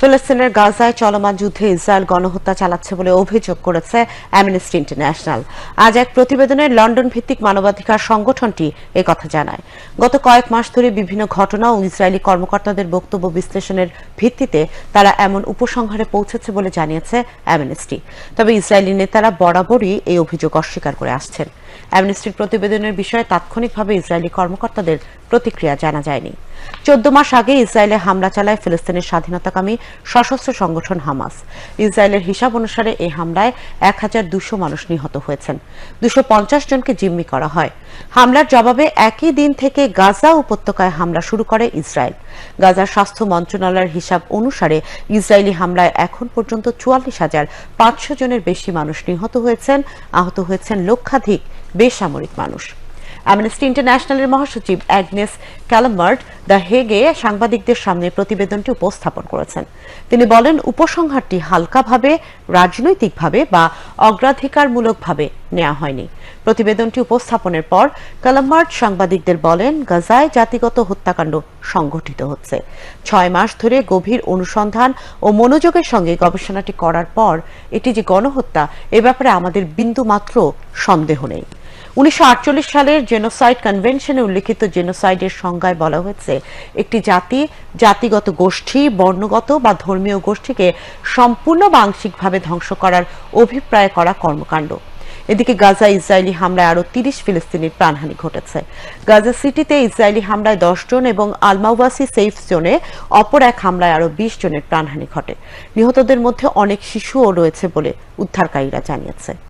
ফিলিস্তিনের গাজায় চলমান যুদ্ধে ইসরায়েল গণহত্যা চালাচ্ছে বলে অভিযোগ করেছে অ্যামনেস্টি ইন্টারন্যাশনাল। আজ এক প্রতিবেদনে লন্ডন ভিত্তিক মানবাধিকার সংগঠনটি একথা জানায়। গত কয়েক মাস ধরে বিভিন্ন ঘটনা ও ইসরায়েলি কর্মকর্তাদের বক্তব্য বিশ্লেষণের ভিত্তিতে তারা এমন উপসংহারে পৌঁছেছে বলে জানিয়েছে অ্যামনেস্টি। তবে ইসরায়েলি নেতারা বরাবরই এই অভিযোগ অস্বীকার করে আসছেন। অ্যামনেস্টির প্রতিবেদনের বিষয়ে তাৎক্ষণিকভাবে ইসরায়েলি কর্মকর্তাদের প্রতিক্রিয়া জানা যায়নি। চোদ্দ মাস আগে ইসরায়েলে হামলা চালায় ফিলিস্তিনের স্বাধীনতাকামী সশস্ত্র সংগঠন হামাস। ইসরায়েলের হিসাব অনুসারে এই হামলায় এক হাজার দুশো মানুষ নিহত হয়েছেন। দুশো পঞ্চাশ জনকে জিম্মি করা হয়। হামলার জবাবে একই দিন থেকে গাজা উপত্যকায় হামলা শুরু করে ইসরায়েল। গাজার স্বাস্থ্য মন্ত্রণালয়ের হিসাব অনুসারে ইসরায়েলি হামলায় এখন পর্যন্ত চুয়াল্লিশ হাজার পাঁচশো জনের বেশি মানুষ নিহত হয়েছেন। আহত হয়েছেন লক্ষাধিক বেসামরিক মানুষ। অ্যামনেস্টি ইন্টারন্যাশনালের মহাসচিব অ্যাগনেস ক্যালামার্ট দ্য হেগে সাংবাদিকদের সামনে প্রতিবেদনটি উপস্থাপন করেছেন। তিনি বলেন, উপসংহারটি হালকাভাবে, রাজনৈতিকভাবে বা অগ্রাধিকারমূলকভাবে নেওয়া হয়নি। প্রতিবেদনটি উপস্থাপনের পর কালামার্ট সাংবাদিকদের বলেন, গাজায় জাতিগত হত্যাকাণ্ড সংঘটিত হচ্ছে। ছয় মাস ধরে গভীর অনুসন্ধান ও মনোযোগের সঙ্গে গবেষণাটি করার পর এটি যে গণহত্যা, এ ব্যাপারে আমাদের বিন্দুমাত্র সন্দেহ নেই। উনিশশো সালের জেনোসাইড কনভেনশনে উল্লিখিত জেনোসাইডের সংজ্ঞায় বলা হয়েছে, একটি জাতি, জাতিগত গোষ্ঠী, বর্ণগত বা ধর্মীয় গোষ্ঠীকে সম্পূর্ণ বা আংশিকভাবে ধ্বংস করার অভিপ্রায় করা কর্মকাণ্ড। এদিকে গাজা ইসরায়েলি হামলায় আরও তিরিশ ফিলিস্তিনির প্রাণহানি ঘটেছে। গাজা সিটিতে ইসরায়েলি হামলায় জন এবং আলমাওয়াসি সেফ জোনে অপর এক হামলায় আরও বিশ জনের প্রাণহানি ঘটে। নিহতদের মধ্যে অনেক শিশুও রয়েছে বলে উদ্ধারকারীরা জানিয়েছে।